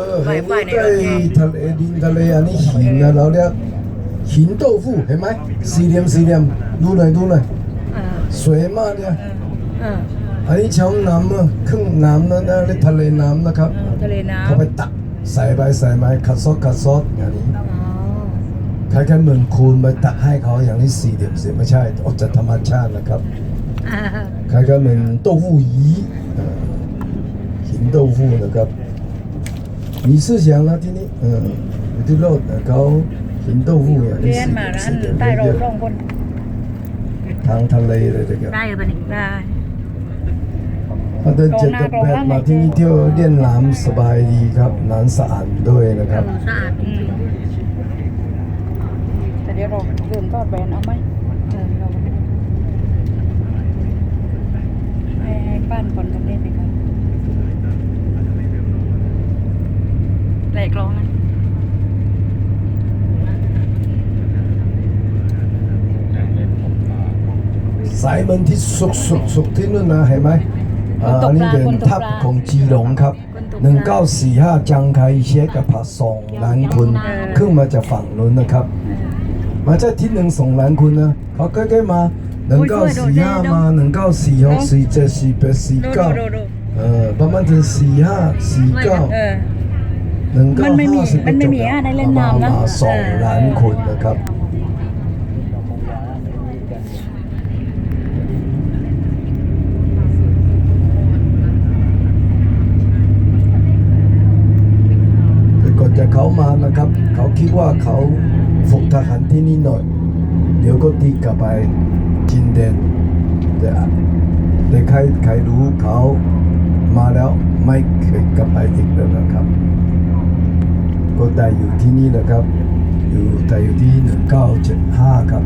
เออไว้เห็นไว้ในใกล้รถไงทะเลดินทะเลอันนี้หินนะเราเรียกหินโต้ฟูเห็นไหมสี่เหลี่ยมสี่เหลี่ยมดูหน่อยดูหน่อยเออสวยมากเนี่ยเอออันนี้ช่องน้ำอะครึ่งน้ำนะนะเรียกทะเลน้ำนะครับเออทะเลน้ำเขาไปตักใส่ไปใส่ไม้คัดซอสคัดซอสอย่างนี้อ๋อคล้ายๆเหมือนคูณไปตักให้เขาอย่างนี้สี่เหลี่ยมสี่ไม่ใช่ออกจากธรรมชาตินะครับอ่าคล้ายๆเหมือนเต้าหู้ยี้เอ่อหินเต้าหู้นะครับ มีชื่อเสียงนะที่นี่เอออยู่ที่โลกนะเขาหินเต้าหู้อย่างเรียนมาร้านใต้โรงโรงคนทางทะเลเลยนะครับได้ปะนี่ได้พอเดินเจ็ดกับแปดมาที่นี่เที่ยวเล่นน้ำสบายดีครับน้ำสะอาดด้วยนะครับสะอาดจริงแต่เดี๋ยวเราเดินทอดแบนเอาไหมเออเราให้ให้ป้านคนกันเล่นดีกว่า แหลกร้องนะสายมันที่สุกสุกสุกที่นู่นนะเห็นไหมอ่าอันนี้เป็นทับของจีหลงครับ 1945 จังไคเชกกับพาสองล้านคนขึ้นมาจากฝั่งนู้นนะครับ มาจากที่หนึ่งสองล้านคนนะเขาใกล้ๆมาหนึ่งเก้าสี่ห้ามาหนึ่งเก้าสี่หกสี่เจ็ดสี่แปดสี่ดูเก้าดูดูเออประมาณถึงสี่ห้าสี่เก้าเออ หนึ่งเก้ามันไม่มีห้าสิบมันไม่มีอะได้เล่นน้ำนะมาสองล้านคนนะครับ แต่ก่อนจะเขามานะครับ เขาคิดว่าเขาฝึกทหารที่นี่หน่อย เดี๋ยวก็ตีกลับไปจินเดนแต่แต่ใครใครรู้เขามาแล้วไม่เคยกลับไปอีกแล้วนะครับ ก็ได้อยู่ที่นี่นะครับ อยู่แต่อยู่ที่ 1975 ครับ